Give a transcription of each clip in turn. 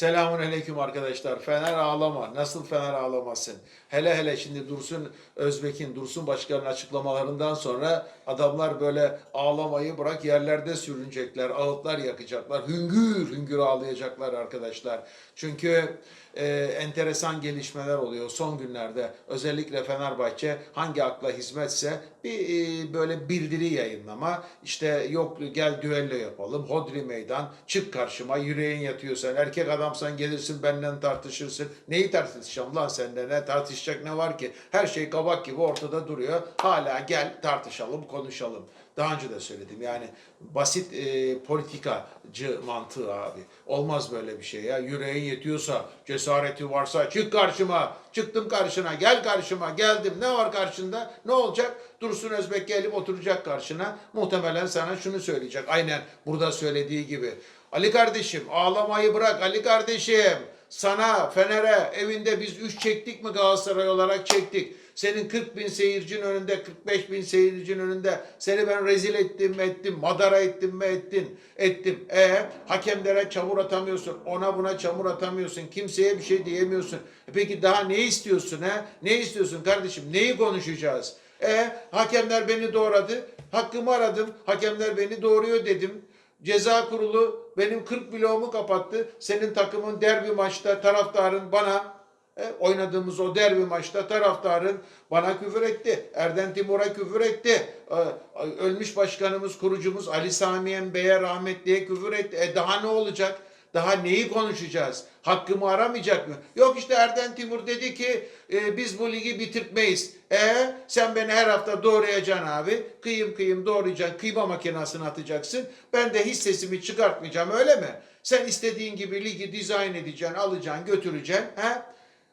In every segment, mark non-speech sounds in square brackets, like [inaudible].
Selamun aleyküm arkadaşlar. Fener ağlama. Nasıl Fener ağlamasın? Hele hele şimdi Dursun Özbek'in, Dursun Başkan'ın açıklamalarından sonra adamlar böyle ağlamayı bırak yerlerde sürünecekler, ağıtlar yakacaklar, hüngür hüngür ağlayacaklar arkadaşlar. Çünkü e, enteresan gelişmeler oluyor son günlerde. Özellikle Fenerbahçe hangi akla hizmetse bir e, böyle bildiri yayınlama. İşte yok gel düello yapalım, hodri meydan, çık karşıma, yüreğin yatıyorsan, erkek adamsan gelirsin benden tartışırsın. Neyi tartışacağım lan senden ne tartışacak ne var ki? Her şey kabak gibi ortada duruyor. Hala gel tartışalım, konuşalım. Daha önce de söyledim yani basit e, politikacı mantığı abi. Olmaz böyle bir şey ya. Yüreğin yetiyorsa, cesareti varsa çık karşıma. Çıktım karşına, gel karşıma, geldim. Ne var karşında? Ne olacak? Dursun Özbek gelip oturacak karşına. Muhtemelen sana şunu söyleyecek. Aynen burada söylediği gibi. Ali kardeşim ağlamayı bırak Ali kardeşim. Sana Fener'e evinde biz 3 çektik mi Galatasaray olarak çektik. Senin 40 bin seyircinin önünde, 45 bin seyircinin önünde seni ben rezil ettim mi ettim, madara ettim mi ettin, ettim. E hakemlere çamur atamıyorsun, ona buna çamur atamıyorsun, kimseye bir şey diyemiyorsun. E peki daha ne istiyorsun he? Ne istiyorsun kardeşim? Neyi konuşacağız? E hakemler beni doğradı, hakkımı aradım, hakemler beni doğuruyor dedim. Ceza kurulu benim 40 bloğumu kapattı. Senin takımın derbi maçta taraftarın bana e, oynadığımız o derbi maçta taraftarın bana küfür etti. Erden Timur'a küfür etti. E, ölmüş başkanımız, kurucumuz Ali Samiyen Bey'e rahmetliye küfür etti. E daha ne olacak? Daha neyi konuşacağız? Hakkımı aramayacak mı? Yok işte Erden Timur dedi ki e, biz bu ligi bitirtmeyiz. E sen beni her hafta doğrayacaksın abi. Kıyım kıyım doğrayacaksın. Kıyma makinesine atacaksın. Ben de hissesimi çıkartmayacağım öyle mi? Sen istediğin gibi ligi dizayn edeceksin, alacaksın, götüreceksin. He?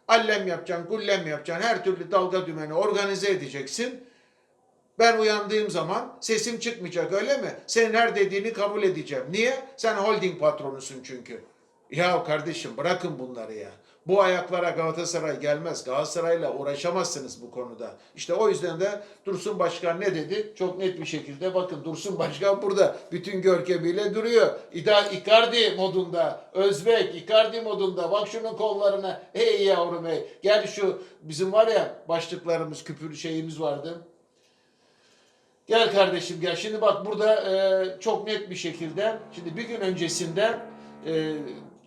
Allem yapacaksın, gullem yapacaksın. Her türlü dalga dümeni organize edeceksin. Ben uyandığım zaman sesim çıkmayacak öyle mi? Senin her dediğini kabul edeceğim. Niye? Sen holding patronusun çünkü. Ya kardeşim bırakın bunları ya. Bu ayaklara Galatasaray gelmez. Galatasaray'la uğraşamazsınız bu konuda. İşte o yüzden de Dursun Başkan ne dedi? Çok net bir şekilde bakın Dursun Başkan burada bütün görkemiyle duruyor. İda Icardi modunda, Özbek Icardi modunda. Bak şunun kollarına. Hey yavrum hey. Gel şu bizim var ya başlıklarımız, küpür şeyimiz vardı. Gel kardeşim gel. Şimdi bak burada e, çok net bir şekilde şimdi bir gün öncesinde e,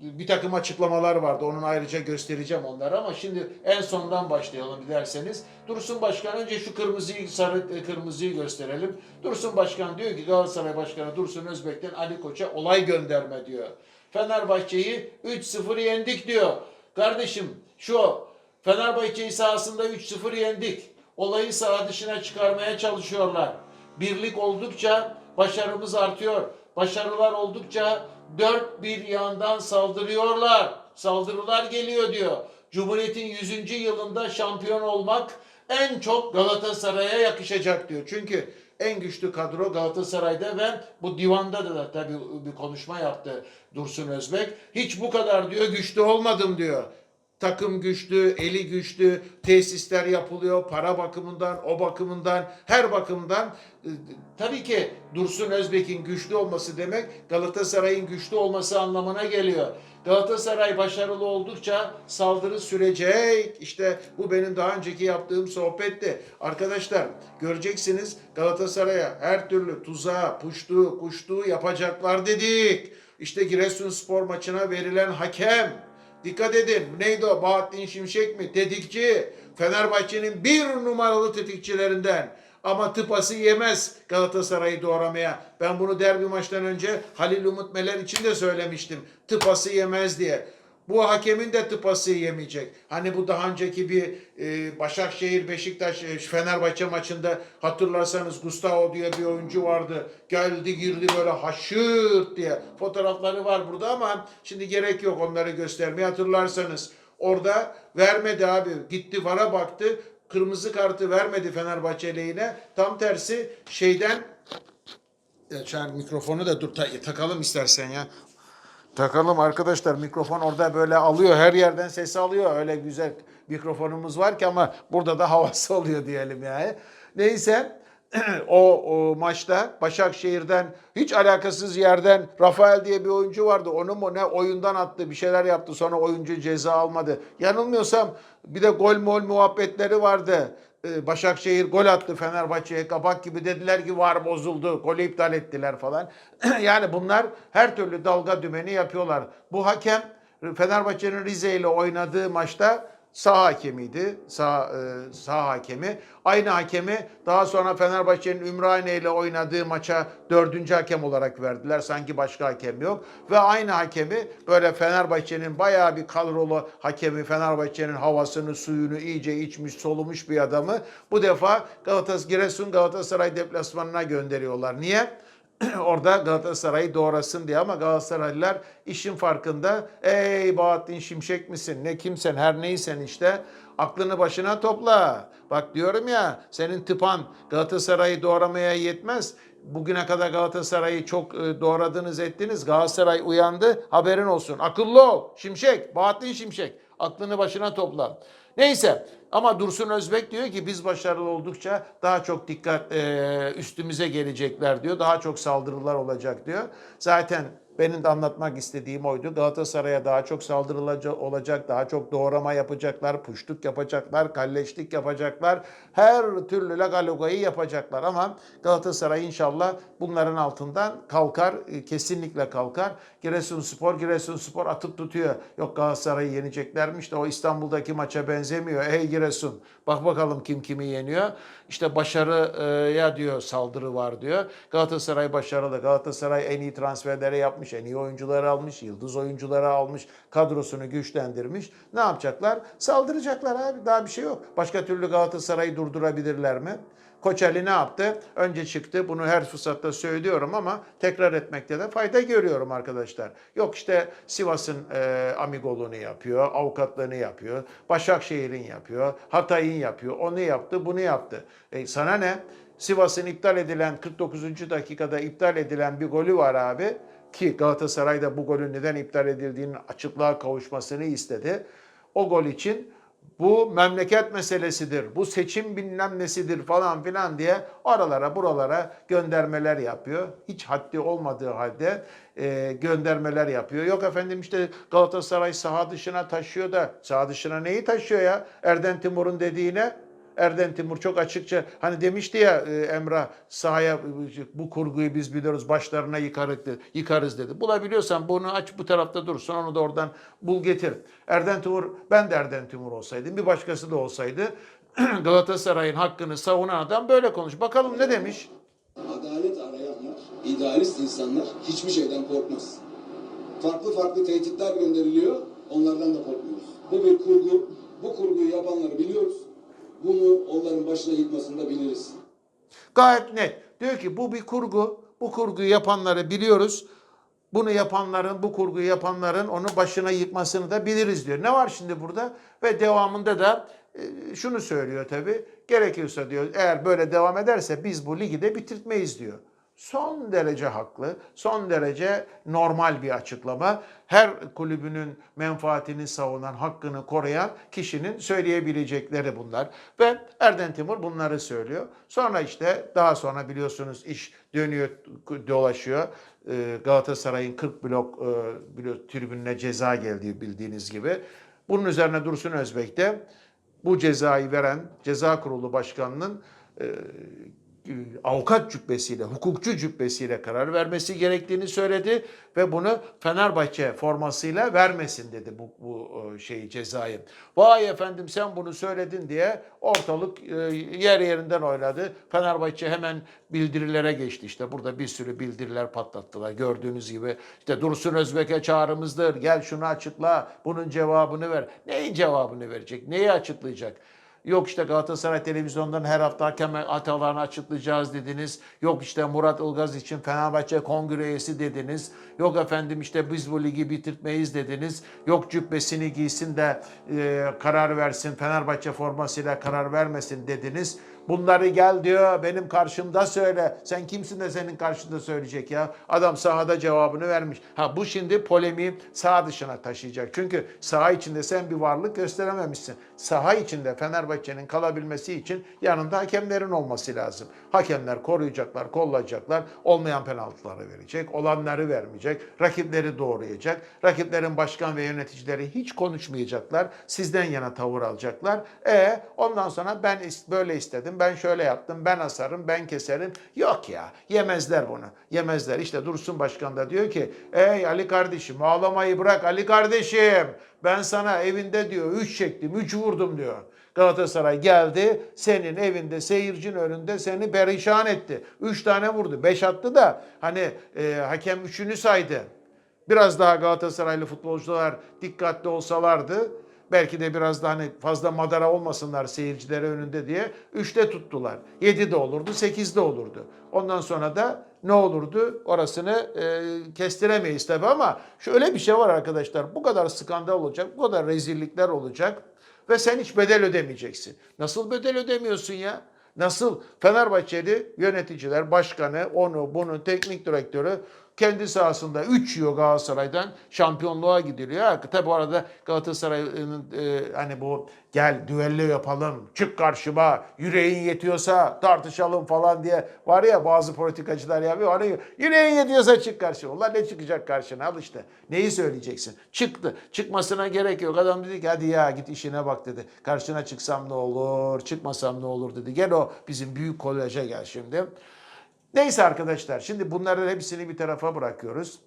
bir takım açıklamalar vardı. Onun ayrıca göstereceğim onları ama şimdi en sondan başlayalım dilerseniz. Dursun Başkan önce şu kırmızıyı sarı e, kırmızıyı gösterelim. Dursun Başkan diyor ki Galatasaray Başkanı Dursun Özbek'ten Ali Koç'a olay gönderme diyor. Fenerbahçe'yi 3-0 yendik diyor. Kardeşim şu Fenerbahçe'yi sahasında 3-0 yendik. Olayı saha dışına çıkarmaya çalışıyorlar. Birlik oldukça başarımız artıyor. Başarılar oldukça dört bir yandan saldırıyorlar. Saldırılar geliyor diyor. Cumhuriyet'in 100. yılında şampiyon olmak en çok Galatasaray'a yakışacak diyor. Çünkü en güçlü kadro Galatasaray'da ve bu divanda da, tabii bir konuşma yaptı Dursun Özbek. Hiç bu kadar diyor güçlü olmadım diyor. Takım güçlü, eli güçlü, tesisler yapılıyor para bakımından, o bakımından, her bakımdan. E, Tabii ki Dursun Özbek'in güçlü olması demek Galatasaray'ın güçlü olması anlamına geliyor. Galatasaray başarılı oldukça saldırı sürecek. İşte bu benim daha önceki yaptığım sohbetti. Arkadaşlar göreceksiniz Galatasaray'a her türlü tuzağı, puştuğu, kuştuğu yapacaklar dedik. İşte Giresunspor maçına verilen hakem Dikkat edin. Neydi o? Bahattin Şimşek mi? Tetikçi. Fenerbahçe'nin bir numaralı tetikçilerinden. Ama tıpası yemez Galatasaray'ı doğramaya. Ben bunu derbi maçtan önce Halil Umut Meler için de söylemiştim. Tıpası yemez diye. Bu hakemin de tıpası yemeyecek. Hani bu daha önceki bir e, Başakşehir, Beşiktaş, e, Fenerbahçe maçında hatırlarsanız Gustavo diye bir oyuncu vardı. Geldi girdi böyle haşırt diye. Fotoğrafları var burada ama şimdi gerek yok onları göstermeye hatırlarsanız. Orada vermedi abi. Gitti vara baktı. Kırmızı kartı vermedi Fenerbahçe lehine. Tam tersi şeyden ya şu an mikrofonu da dur ta- takalım istersen ya. Takalım arkadaşlar mikrofon orada böyle alıyor her yerden sesi alıyor öyle güzel mikrofonumuz var ki ama burada da havası [laughs] oluyor diyelim yani. Neyse [clears throat] o, o maçta Başakşehir'den hiç alakasız yerden Rafael diye bir oyuncu vardı. Onu mu ne oyundan attı bir şeyler yaptı sonra oyuncu ceza almadı. Yanılmıyorsam bir de gol mol muhabbetleri vardı. Ee, Başakşehir gol attı Fenerbahçe'ye kapak gibi dediler ki var bozuldu. Golü iptal ettiler falan. [clears throat] yani bunlar her türlü dalga dümeni yapıyorlar. Bu hakem Fenerbahçe'nin Rize ile oynadığı maçta sağ hakemiydi. Sağ, e, sağ hakemi. Aynı hakemi daha sonra Fenerbahçe'nin Ümraniye ile oynadığı maça dördüncü hakem olarak verdiler. Sanki başka hakem yok. Ve aynı hakemi böyle Fenerbahçe'nin bayağı bir kadrolu hakemi Fenerbahçe'nin havasını suyunu iyice içmiş solumuş bir adamı bu defa Galatasaray Giresun Galatasaray deplasmanına gönderiyorlar. Niye? [clears throat] orada Galatasaray'ı doğrasın diye ama Galatasaraylılar işin farkında. Ey Bahattin Şimşek misin? Ne kimsen her neysen işte aklını başına topla. Bak diyorum ya senin tıpan Galatasaray'ı doğramaya yetmez. Bugüne kadar Galatasaray'ı çok e, doğradınız ettiniz. Galatasaray uyandı haberin olsun. Akıllı ol Şimşek, Bahattin Şimşek. Aklını başına topla. Neyse ama Dursun Özbek diyor ki biz başarılı oldukça daha çok dikkat e, üstümüze gelecekler diyor. Daha çok saldırılar olacak diyor. Zaten benim de anlatmak istediğim oydu. Galatasaray'a daha çok saldırılacak olacak, daha çok doğrama yapacaklar, puştuk yapacaklar, kalleşlik yapacaklar. Her türlü lagalogayı yapacaklar ama Galatasaray inşallah bunların altından kalkar, e, kesinlikle kalkar. Giresunspor, Giresunspor atıp tutuyor. Yok Galatasaray'ı yeneceklermiş de o İstanbul'daki maça benzemiyor. Ey Giresun bak bakalım kim kimi yeniyor. İşte başarıya diyor saldırı var diyor. Galatasaray başarılı. Galatasaray en iyi transferleri yapmış, en iyi oyuncuları almış, yıldız oyuncuları almış, kadrosunu güçlendirmiş. Ne yapacaklar? Saldıracaklar abi. Daha bir şey yok. Başka türlü Galatasaray'ı durdurabilirler mi? Koçeli ne yaptı? Önce çıktı. Bunu her fırsatta söylüyorum ama tekrar etmekte de fayda görüyorum arkadaşlar. Yok işte Sivas'ın e, amigoluğunu yapıyor, avukatlığını yapıyor, Başakşehir'in yapıyor, Hatay'ın yapıyor, onu yaptı, bunu yaptı. E, sana ne? Sivas'ın iptal edilen 49. dakikada iptal edilen bir golü var abi ki Galatasaray da bu golün neden iptal edildiğinin açıklığa kavuşmasını istedi. O gol için bu memleket meselesidir, bu seçim bilmem nesidir falan filan diye oralara buralara göndermeler yapıyor. Hiç haddi olmadığı halde e, göndermeler yapıyor. Yok efendim işte Galatasaray saha dışına taşıyor da saha dışına neyi taşıyor ya? Erden Timur'un dediğine Erden Timur çok açıkça hani demişti ya e, Emrah sahaya bu kurguyu biz biliyoruz başlarına yıkarız dedi. Yıkarız dedi. Bulabiliyorsan bunu aç bu tarafta dursun onu da oradan bul getir. Erden Timur ben de Erden Timur olsaydım bir başkası da olsaydı [clears throat] Galatasaray'ın hakkını savunan adam böyle konuş. Bakalım ne demiş? Adalet arayanlar, idealist insanlar hiçbir şeyden korkmaz. Farklı farklı tehditler gönderiliyor, onlardan da korkmuyoruz. Bu bir kurgu, bu kurguyu yapanları biliyoruz. Bunu onların başına yıkmasını da biliriz. Gayet net. Diyor ki bu bir kurgu. Bu kurguyu yapanları biliyoruz. Bunu yapanların, bu kurguyu yapanların onu başına yıkmasını da biliriz diyor. Ne var şimdi burada? Ve devamında da e, şunu söylüyor tabii. Gerekirse diyor eğer böyle devam ederse biz bu ligi de bitirtmeyiz diyor. Son derece haklı, son derece normal bir açıklama. Her kulübünün menfaatini savunan, hakkını koruyan kişinin söyleyebilecekleri bunlar. Ve Erden Timur bunları söylüyor. Sonra işte daha sonra biliyorsunuz iş dönüyor, dolaşıyor. Ee, Galatasaray'ın 40 blok e, tribününe ceza geldiği bildiğiniz gibi. Bunun üzerine Dursun Özbek de bu cezayı veren ceza kurulu başkanının e, avukat cübbesiyle, hukukçu cübbesiyle karar vermesi gerektiğini söyledi ve bunu Fenerbahçe formasıyla vermesin dedi bu, bu e, şeyi cezayı. Vay efendim sen bunu söyledin diye ortalık e, yer yerinden oynadı. Fenerbahçe hemen bildirilere geçti. İşte burada bir sürü bildiriler patlattılar. Gördüğünüz gibi işte Dursun Özbek'e çağrımızdır. Gel şunu açıkla. Bunun cevabını ver. Neyin cevabını verecek? Neyi açıklayacak? Yok işte Galatasaray televizyondan her hafta hakem hatalarını açıklayacağız dediniz. Yok işte Murat Ilgaz için Fenerbahçe kongre üyesi dediniz. Yok efendim işte biz bu ligi bitirtmeyiz dediniz. Yok cübbesini giysin de e, karar versin Fenerbahçe formasıyla karar vermesin dediniz. Bunları gel diyor benim karşımda söyle. Sen kimsin de senin karşında söyleyecek ya? Adam sahada cevabını vermiş. Ha bu şimdi polemiği sağ dışına taşıyacak. Çünkü saha içinde sen bir varlık gösterememişsin. Saha içinde Fenerbahçe'nin kalabilmesi için yanında hakemlerin olması lazım. Hakemler koruyacaklar, kollayacaklar. Olmayan penaltıları verecek, olanları vermeyecek. Rakipleri doğrayacak. Rakiplerin başkan ve yöneticileri hiç konuşmayacaklar. Sizden yana tavır alacaklar. E ondan sonra ben böyle istedim, ben şöyle yaptım, ben asarım, ben keserim. Yok ya, yemezler bunu. Yemezler. İşte Dursun Başkan da diyor ki, ey Ali kardeşim ağlamayı bırak Ali kardeşim. Ben sana evinde diyor 3 çektim, 3 vurdum diyor. Galatasaray geldi senin evinde seyircinin önünde seni perişan etti. 3 tane vurdu. 5 attı da hani e, hakem 3'ünü saydı. Biraz daha Galatasaraylı futbolcular dikkatli olsalardı belki de biraz da hani fazla madara olmasınlar seyircileri önünde diye 3'te tuttular. 7 de olurdu, 8 de olurdu. Ondan sonra da ne olurdu orasını e, kestiremeyiz tabii ama şöyle bir şey var arkadaşlar. Bu kadar skandal olacak, bu kadar rezillikler olacak ve sen hiç bedel ödemeyeceksin. Nasıl bedel ödemiyorsun ya? Nasıl Fenerbahçeli yöneticiler, başkanı, onu, bunu, teknik direktörü kendi sahasında 3 yiyor Galatasaray'dan şampiyonluğa gidiliyor. Ha, tabi bu arada Galatasaray'ın e, hani bu gel düello yapalım, çık karşıma, yüreğin yetiyorsa tartışalım falan diye var ya bazı politikacılar yapıyor. Hani yüreğin yetiyorsa çık karşıma. Ulan ne çıkacak karşına al işte. Neyi söyleyeceksin? Çıktı. Çıkmasına gerek yok. Adam dedi ki hadi ya git işine bak dedi. Karşına çıksam ne olur, çıkmasam ne olur dedi. Gel o bizim büyük koleje gel şimdi. Neyse arkadaşlar şimdi bunların hepsini bir tarafa bırakıyoruz.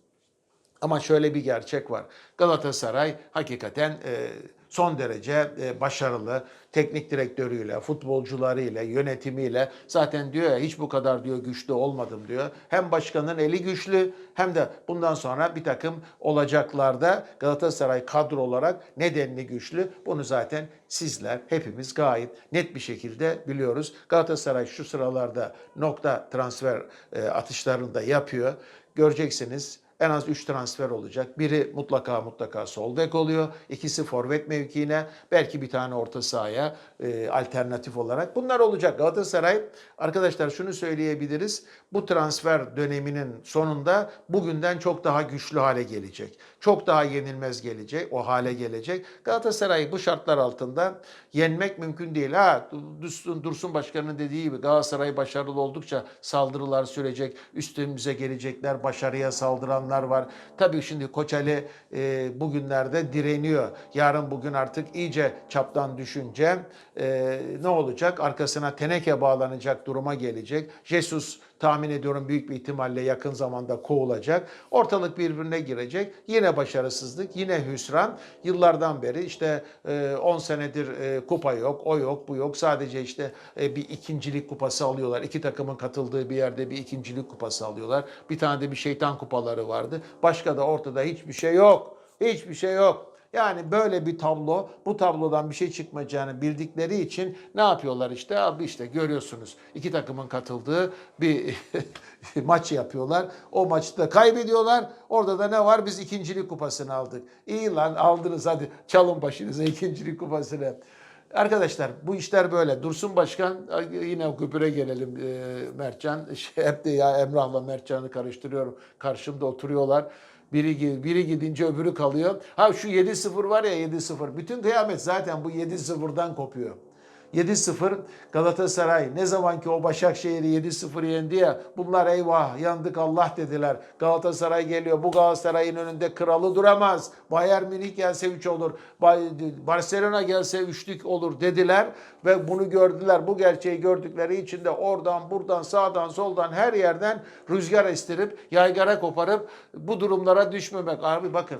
Ama şöyle bir gerçek var. Galatasaray hakikaten e, son derece e, başarılı. Teknik direktörüyle, futbolcularıyla, yönetimiyle zaten diyor ya hiç bu kadar diyor güçlü olmadım diyor. Hem başkanın eli güçlü hem de bundan sonra bir takım olacaklarda Galatasaray kadro olarak nedenli güçlü. Bunu zaten sizler hepimiz gayet net bir şekilde biliyoruz. Galatasaray şu sıralarda nokta transfer e, atışlarını da yapıyor. Göreceksiniz en az 3 transfer olacak. Biri mutlaka mutlaka sol bek oluyor. İkisi forvet mevkiine. Belki bir tane orta sahaya e, alternatif olarak. Bunlar olacak. Galatasaray arkadaşlar şunu söyleyebiliriz. Bu transfer döneminin sonunda bugünden çok daha güçlü hale gelecek. Çok daha yenilmez gelecek. O hale gelecek. Galatasaray bu şartlar altında yenmek mümkün değil. Ha Dursun, Dursun Başkan'ın dediği gibi Galatasaray başarılı oldukça saldırılar sürecek. Üstümüze gelecekler. Başarıya saldıranlar var. Tabii şimdi Koç Ali e, bugünlerde direniyor. Yarın bugün artık iyice çaptan düşünce e, ne olacak? Arkasına teneke bağlanacak duruma gelecek. Jesus tahmin ediyorum büyük bir ihtimalle yakın zamanda kovulacak. Ortalık birbirine girecek. Yine başarısızlık, yine hüsran. Yıllardan beri işte e, 10 senedir e, kupa yok, o yok, bu yok. Sadece işte e, bir ikincilik kupası alıyorlar. İki takımın katıldığı bir yerde bir ikincilik kupası alıyorlar. Bir tane de bir şeytan kupaları vardı. Başka da ortada hiçbir şey yok. Hiçbir şey yok. Yani böyle bir tablo, bu tablodan bir şey çıkmayacağını bildikleri için ne yapıyorlar işte? Abi işte görüyorsunuz iki takımın katıldığı bir [laughs] maç yapıyorlar. O maçı da kaybediyorlar. Orada da ne var? Biz ikincilik kupasını aldık. İyi lan aldınız hadi çalın başınıza ikincilik kupasını. Arkadaşlar bu işler böyle. Dursun Başkan yine küpüre gelelim e, Mertcan. Şey, [laughs] hep de ya Emrah'la Mertcan'ı karıştırıyorum. Karşımda oturuyorlar. Biri, biri gidince öbürü kalıyor. Ha şu 7-0 var ya 7-0. Bütün kıyamet zaten bu 7-0'dan kopuyor. 7-0 Galatasaray ne zaman ki o Başakşehir'i 7-0 yendi ya bunlar eyvah yandık Allah dediler. Galatasaray geliyor bu Galatasaray'ın önünde kralı duramaz. Bayern Münih gelse 3 olur. Barcelona gelse 3'lük olur dediler ve bunu gördüler. Bu gerçeği gördükleri için de oradan buradan sağdan soldan her yerden rüzgar estirip yaygara koparıp bu durumlara düşmemek. Abi bakın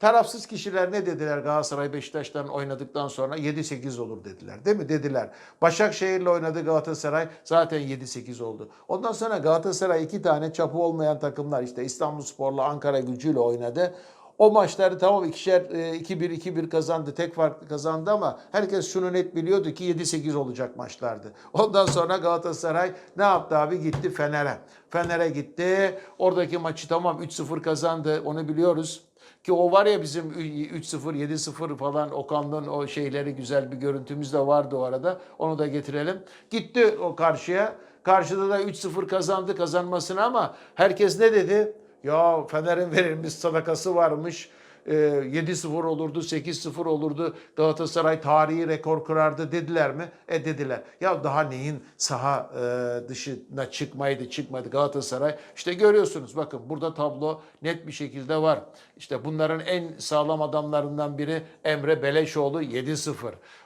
Tarafsız kişiler ne dediler Galatasaray Beşiktaş'tan oynadıktan sonra 7-8 olur dediler. Değil mi? Dediler. Başakşehir'le oynadı Galatasaray zaten 7-8 oldu. Ondan sonra Galatasaray iki tane çapı olmayan takımlar işte İstanbulspor'la Ankara gücüyle oynadı. O maçları tamam ikişer 2-1 2-1 kazandı. Tek farklı kazandı ama herkes şunu net biliyordu ki 7-8 olacak maçlardı. Ondan sonra Galatasaray ne yaptı abi? Gitti Fener'e. Fener'e gitti. Oradaki maçı tamam 3-0 kazandı. Onu biliyoruz. Ki o var ya bizim 3-0, 7-0 falan Okan'ın o şeyleri güzel bir görüntümüz de vardı o arada. Onu da getirelim. Gitti o karşıya. Karşıda da 3-0 kazandı kazanmasını ama herkes ne dedi? Ya Fener'in verilmiş sadakası varmış. Ee, 7-0 olurdu, 8-0 olurdu. Galatasaray tarihi rekor kırardı dediler mi? E dediler. Ya daha neyin saha e, dışına çıkmaydı, çıkmadı Galatasaray. İşte görüyorsunuz bakın burada tablo net bir şekilde var. İşte bunların en sağlam adamlarından biri Emre Beleşoğlu 7-0.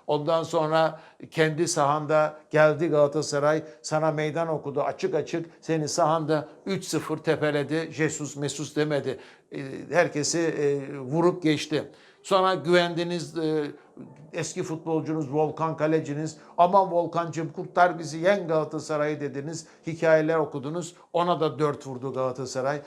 Ondan sonra kendi sahanda geldi Galatasaray sana meydan okudu açık açık seni sahanda 3-0 tepeledi. Jesus Mesus demedi. E, Herkesi e, vurup geçti. Sonra güvendiniz e, eski futbolcunuz Volkan kaleciniz. Aman Volkancığım kurtar bizi yen Galatasaray'ı dediniz. Hikayeler okudunuz. Ona da 4 vurdu Galatasaray.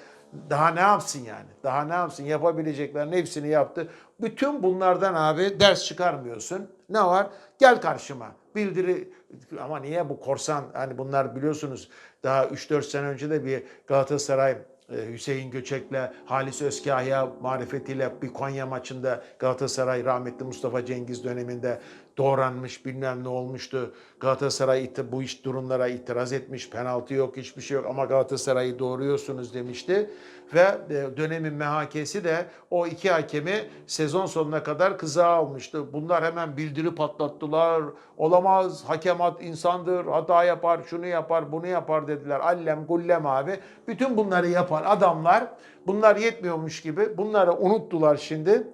Daha ne yapsın yani? Daha ne yapsın? Yapabileceklerin hepsini yaptı. Bütün bunlardan abi ders çıkarmıyorsun. Ne var? Gel karşıma. Bildiri ama niye bu korsan hani bunlar biliyorsunuz daha 3-4 sene önce de bir Galatasaray Hüseyin Göçek'le Halis Özkahya marifetiyle bir Konya maçında Galatasaray rahmetli Mustafa Cengiz döneminde doğranmış bilmem ne olmuştu. Galatasaray bu iş durumlara itiraz etmiş. Penaltı yok hiçbir şey yok ama Galatasaray'ı doğruyorsunuz demişti. Ve e, dönemin MHK'si de o iki hakemi sezon sonuna kadar kıza almıştı. Bunlar hemen bildiri patlattılar. Olamaz hakem insandır hata yapar şunu yapar bunu yapar dediler. Allem gullem abi. Bütün bunları yapan adamlar bunlar yetmiyormuş gibi bunları unuttular şimdi.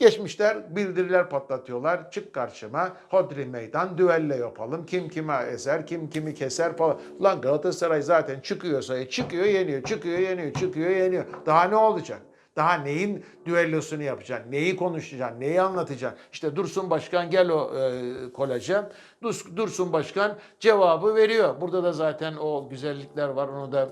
Geçmişler bildiriler patlatıyorlar. Çık karşıma. Hodri meydan düello yapalım. Kim kime ezer, kim kimi keser falan. Lan Galatasaray zaten çıkıyorsa çıkıyor yeniyor, çıkıyor yeniyor, çıkıyor yeniyor. Daha ne olacak? Daha neyin düellosunu yapacaksın? Neyi konuşacaksın? Neyi anlatacaksın? İşte Dursun Başkan gel o e, kolaja. Dursun Başkan cevabı veriyor. Burada da zaten o güzellikler var. Onu da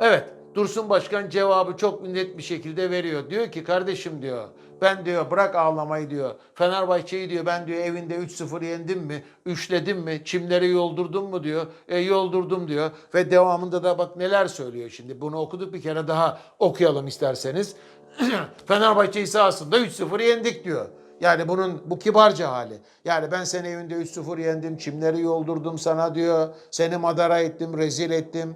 Evet, Dursun Başkan cevabı çok net bir şekilde veriyor. Diyor ki kardeşim diyor, ben diyor bırak ağlamayı diyor. Fenerbahçe'yi diyor ben diyor evinde 3-0 yendim mi, üçledim mi, çimleri yoldurdum mu diyor. E yoldurdum diyor ve devamında da bak neler söylüyor şimdi. Bunu okuduk bir kere daha okuyalım isterseniz. [clears throat] Fenerbahçe'yi sahasında 3-0 yendik diyor. Yani bunun bu kibarca hali. Yani ben seni evinde 3-0 yendim, çimleri yoldurdum sana diyor. Seni madara ettim, rezil ettim.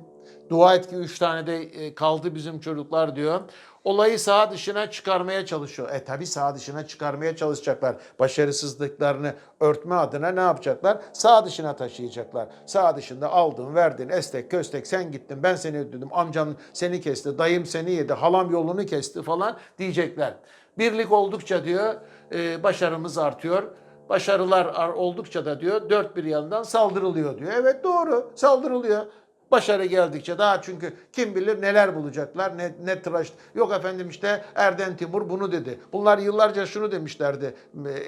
Dua et ki üç tane de e, kaldı bizim çocuklar diyor. Olayı sağ dışına çıkarmaya çalışıyor. E tabi sağ dışına çıkarmaya çalışacaklar. Başarısızlıklarını örtme adına ne yapacaklar? Sağ dışına taşıyacaklar. Sağ dışında aldın, verdin, estek, köstek, sen gittin, ben seni ödedim, amcam seni kesti, dayım seni yedi, halam yolunu kesti falan diyecekler. Birlik oldukça diyor e, başarımız artıyor. Başarılar ar- oldukça da diyor dört bir yandan saldırılıyor diyor. Evet doğru saldırılıyor. Başarı geldikçe daha çünkü kim bilir neler bulacaklar ne, ne tıraş. Yok efendim işte Erden Timur bunu dedi. Bunlar yıllarca şunu demişlerdi.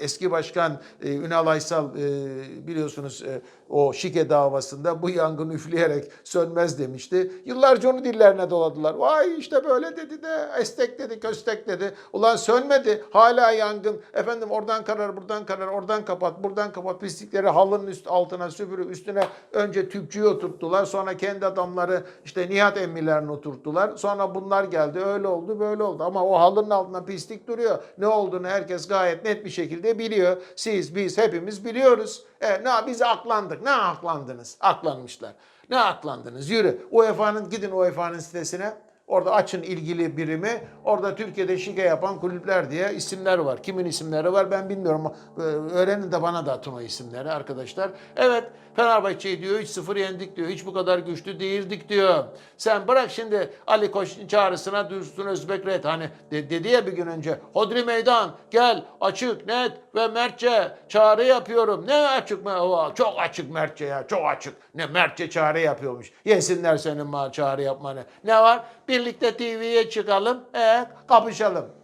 Eski başkan e, Ünal Aysal e, biliyorsunuz e, o şike davasında bu yangın üfleyerek sönmez demişti. Yıllarca onu dillerine doladılar. Vay işte böyle dedi de estek dedi köstek dedi. Ulan sönmedi hala yangın. Efendim oradan karar buradan karar oradan kapat buradan kapat pislikleri halının üst altına süpürüp üstüne önce tüpçüyü oturttular. Sonra kendi adamları işte Nihat emmilerini oturttular. Sonra bunlar geldi öyle oldu böyle oldu. Ama o halının altında pislik duruyor. Ne olduğunu herkes gayet net bir şekilde biliyor. Siz biz hepimiz biliyoruz. E, ne biz aklandık. Ne aklandınız? Aklanmışlar. Ne aklandınız? Yürü. UEFA'nın gidin UEFA'nın sitesine. Orada açın ilgili birimi. Orada Türkiye'de şike yapan kulüpler diye isimler var. Kimin isimleri var ben bilmiyorum. Ee, Öğrenin de bana da atın o isimleri arkadaşlar. Evet Fenerbahçe'yi diyor 3-0 yendik diyor. Hiç bu kadar güçlü değildik diyor. Sen bırak şimdi Ali Koç çağrısına Dursun Özbek Red. Hani de- dedi ya bir gün önce. Hodri meydan gel açık net ve mertçe çağrı yapıyorum. Ne açık mı? Çok açık mertçe ya çok açık. Ne mertçe çağrı yapıyormuş. Yesinler senin ma çağrı yapmanı. Ne var? Birlikte TV'ye çıkalım. E kapışalım.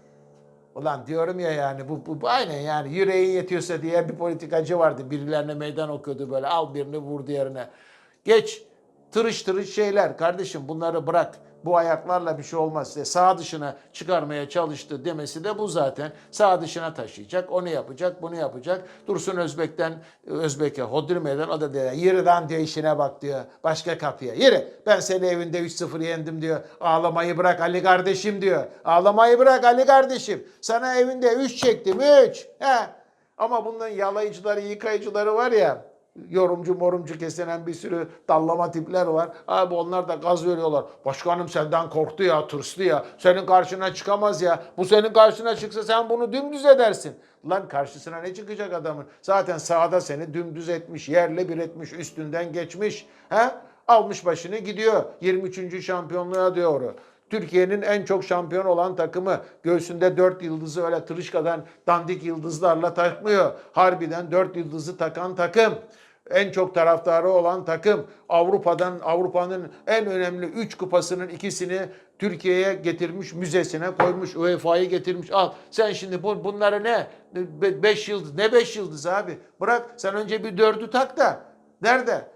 Ulan diyorum ya yani bu, bu, bu aynen yani yüreğin yetiyorsa diye bir politikacı vardı. Birilerine meydan okuyordu böyle al birini vur diğerine. Geç Tırış tırış şeyler. Kardeşim bunları bırak. Bu ayaklarla bir şey olmaz. İşte sağ dışına çıkarmaya çalıştı demesi de bu zaten. Sağ dışına taşıyacak. Onu yapacak, bunu yapacak. Dursun Özbek'ten Özbek'e Hodrime'den o da diyor. Yürü lan diyor işine bak diyor. Başka kapıya. Yürü. Ben seni evinde 3-0 yendim diyor. Ağlamayı bırak Ali kardeşim diyor. Ağlamayı bırak Ali kardeşim. Sana evinde 3 çektim 3. He. Ama bunların yalayıcıları, yıkayıcıları var ya yorumcu morumcu kesilen bir sürü dallama tipler var. Abi onlar da gaz veriyorlar. Başkanım senden korktu ya, tırstı ya. Senin karşına çıkamaz ya. Bu senin karşına çıksa sen bunu dümdüz edersin. Lan karşısına ne çıkacak adamın? Zaten sahada seni dümdüz etmiş, yerle bir etmiş, üstünden geçmiş. He? Almış başını gidiyor. 23. şampiyonluğa diyor. Türkiye'nin en çok şampiyon olan takımı. Göğsünde dört yıldızı öyle tırışkadan dandik yıldızlarla takmıyor. Harbiden dört yıldızı takan takım. En çok taraftarı olan takım. Avrupa'dan Avrupa'nın en önemli 3 kupasının ikisini Türkiye'ye getirmiş, müzesine koymuş, UEFA'yı getirmiş. Al sen şimdi bu, bunları ne? 5 yıldız. Ne 5 yıldız abi? Bırak sen önce bir dördü tak da. Nerede?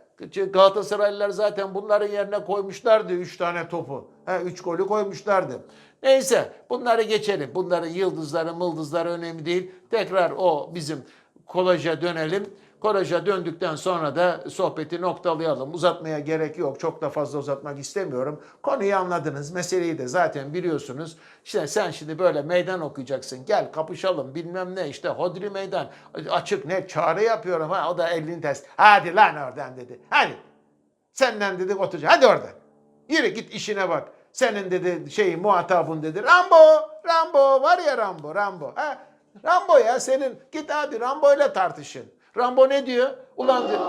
Galatasaraylılar zaten bunların yerine koymuşlardı 3 tane topu. He, 3 golü koymuşlardı. Neyse bunları geçelim. Bunların yıldızları mıldızları önemli değil. Tekrar o bizim kolaja dönelim. Kolaja döndükten sonra da sohbeti noktalayalım. Uzatmaya gerek yok. Çok da fazla uzatmak istemiyorum. Konuyu anladınız. Meseleyi de zaten biliyorsunuz. İşte sen şimdi böyle meydan okuyacaksın. Gel kapışalım bilmem ne işte hodri meydan. Açık net çağrı yapıyorum. Ha, o da elini ters. Hadi lan oradan dedi. Hadi. Senden dedi oturacak. Hadi oradan. Yürü git işine bak. Senin dedi şey muhatabın dedi. Rambo, Rambo var ya Rambo, Rambo. Ha? Rambo ya senin git hadi Rambo ile tartışın. Rambo ne diyor? Ulan diyor.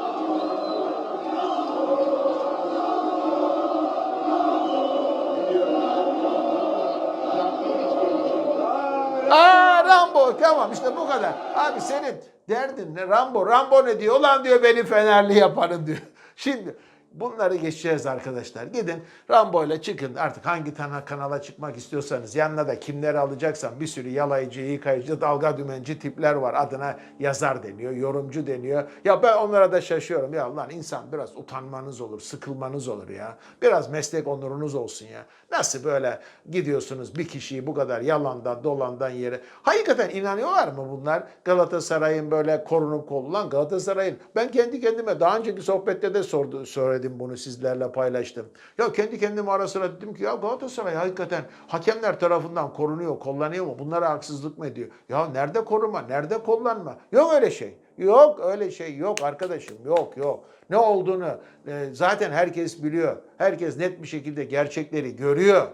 Aa Rambo tamam işte bu kadar. Abi senin derdin ne Rambo? Rambo ne diyor? Ulan diyor beni Fenerli yaparım diyor. [laughs] Şimdi bunları geçeceğiz arkadaşlar. Gidin Rambo ile çıkın artık hangi tane kanala çıkmak istiyorsanız yanına da kimleri alacaksan bir sürü yalayıcı, yıkayıcı, dalga dümenci tipler var. Adına yazar deniyor, yorumcu deniyor. Ya ben onlara da şaşıyorum. Ya lan insan biraz utanmanız olur, sıkılmanız olur ya. Biraz meslek onurunuz olsun ya. Nasıl böyle gidiyorsunuz bir kişiyi bu kadar yalandan dolandan yere. Hakikaten inanıyorlar mı bunlar? Galatasaray'ın böyle korunup kollulan Galatasaray'ın. Ben kendi kendime daha önceki sohbette de sordu, söyledim bunu sizlerle paylaştım. Ya kendi kendime ara sıra dedim ki ya Galatasaray hakikaten hakemler tarafından korunuyor, kollanıyor mu? Bunlara haksızlık mı ediyor? Ya nerede koruma, nerede kollanma? Yok öyle şey. Yok öyle şey yok arkadaşım yok yok. Ne olduğunu e, zaten herkes biliyor. Herkes net bir şekilde gerçekleri görüyor.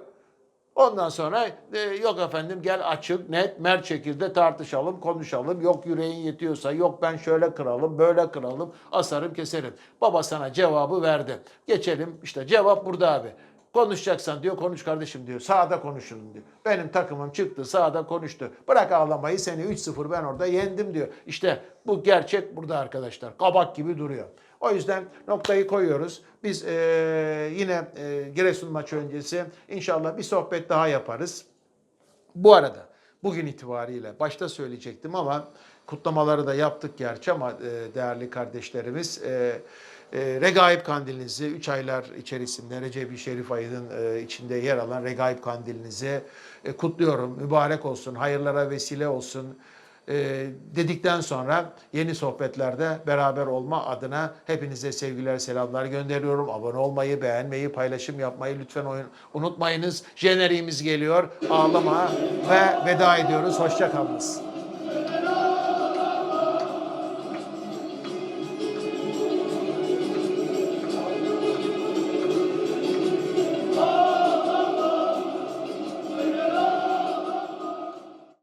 Ondan sonra e, yok efendim gel açık net mert şekilde tartışalım konuşalım. Yok yüreğin yetiyorsa yok ben şöyle kıralım böyle kıralım asarım keserim. Baba sana cevabı verdi. Geçelim işte cevap burada abi. Konuşacaksan diyor konuş kardeşim diyor. Sağda konuşun diyor. Benim takımım çıktı sağda konuştu. Bırak ağlamayı seni 3-0 ben orada yendim diyor. İşte bu gerçek burada arkadaşlar. Kabak gibi duruyor. O yüzden noktayı koyuyoruz. Biz eee, yine eee, Giresun maçı öncesi inşallah bir sohbet daha yaparız. Bu arada bugün itibariyle başta söyleyecektim ama kutlamaları da yaptık gerçi ama e, değerli kardeşlerimiz e, e, Regaib Kandilinizi 3 aylar içerisinde Recep-i Şerif ayının e, içinde yer alan Regaib Kandilinizi e, kutluyorum. Mübarek olsun, hayırlara vesile olsun e, dedikten sonra yeni sohbetlerde beraber olma adına hepinize sevgiler, selamlar gönderiyorum. Abone olmayı, beğenmeyi, paylaşım yapmayı lütfen unutmayınız. Jeneriğimiz geliyor. Ağlama ve veda ediyoruz. Hoşça kalınız.